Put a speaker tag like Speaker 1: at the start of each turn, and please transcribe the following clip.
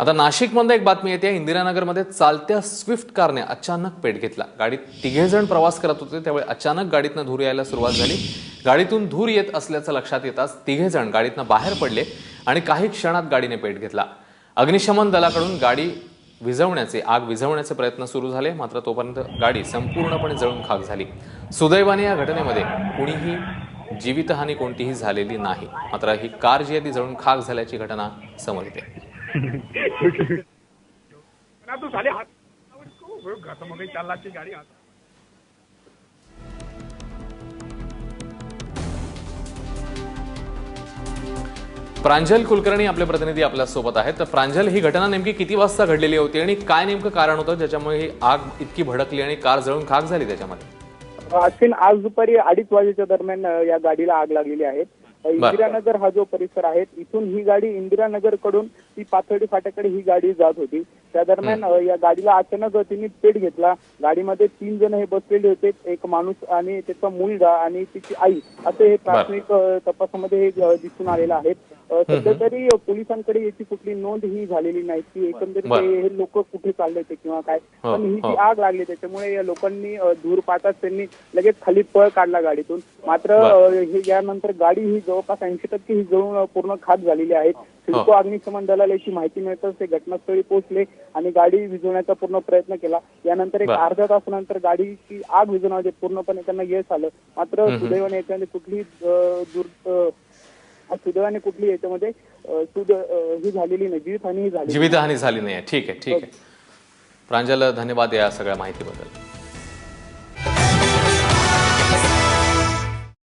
Speaker 1: आता नाशिकमध्ये एक बातमी येते. इंदिरानगरमध्ये चालत्या स्विफ्ट कारने अचानक पेट घेतला. गाडीत तिघे जण प्रवास करत होते त्यावेळी अचानक गाडीतनं धूर यायला सुरुवात झाली. गाडीतून धूर येत असल्याचं लक्षात येताच तिघे जण गाडीतनं बाहेर पडले आणि काही क्षणात गाडीने पेट घेतला. अग्निशमन दलाकडून गाडी विझवण्याचे आग विझवण्याचे प्रयत्न सुरू झाले मात्र तोपर्यंत गाडी संपूर्णपणे जळून खाक झाली. सुदैवाने या घटनेमध्ये कुणीही जीवितहानी कोणतीही झालेली नाही. मात्र ही कार जी आहे ती जळून खाक झाल्याची घटना समोर येते.
Speaker 2: ना तू साले हो चार गाड़ी
Speaker 1: प्रांजल कुलकर्णी आपले प्रतिनिधी आपल्यासोबत आहेत. तर प्रांजल ही घटना नेमकी किती वाजता घडलेली होती आणि काय नेमकं कारण होतं ज्याच्यामुळे ही आग इतकी भडकली आणि कार जळून खाक झाली त्याच्यामध्ये?
Speaker 3: अश्विन आज दुपारी अडीच वाजेच्या दरम्यान या गाडीला आग लागलेली आहे. इंदिरानगर हा जो परिसर आहे इथून ही गाडी इंदिरानगरकडून ती पाथर्डी फाट्याकडे ही गाडी जात होती. त्या दरम्यान या गाडीला अचानक तिने पेट घेतला. गाडीमध्ये तीन जण हे बसलेले होते एक माणूस आणि त्याचा मुलगा आणि तिची आई. असे हे प्राथमिक तपासामध्ये हे दिसून आलेलं आहे. सध्या तरी पोलिसांकडे याची कुठली नोंद ही झालेली नाही. की एकंदरीत. हे हे लोक कुठे चालले होते किंवा काय?
Speaker 1: हो,
Speaker 3: पण ही
Speaker 1: हो.
Speaker 3: जी आग लागली त्याच्यामुळे या लोकांनी अ, धूर पाहताच त्यांनी लगेच खाली पळ काढला गाडीतून. मात्र. अ, हे यानंतर गाडी ही जवळपास ऐंशी टक्के ही जळून अ, पूर्ण खाक झालेली आहे. सिडको अग्निशमन दलाला याची माहिती मिळताच ते घटनास्थळी पोहोचले आणि गाडी विझवण्याचा पूर्ण प्रयत्न केला. यानंतर एक. अर्ध्या तासानंतर गाडीची आग विझवण्याचे पूर्णपणे त्यांना यश आलं. मात्र सुदैवाने याच्यामध्ये कुठली अ, दूर अ, सुदैवाने कुठली याच्यामध्ये सुद ही झालेली नाही जीवितहानी ही झाली
Speaker 1: जीवितहानी झाली नाही ठीक आहे ठीक आहे. प्रांजल धन्यवाद या सगळ्या माहितीबद्दल.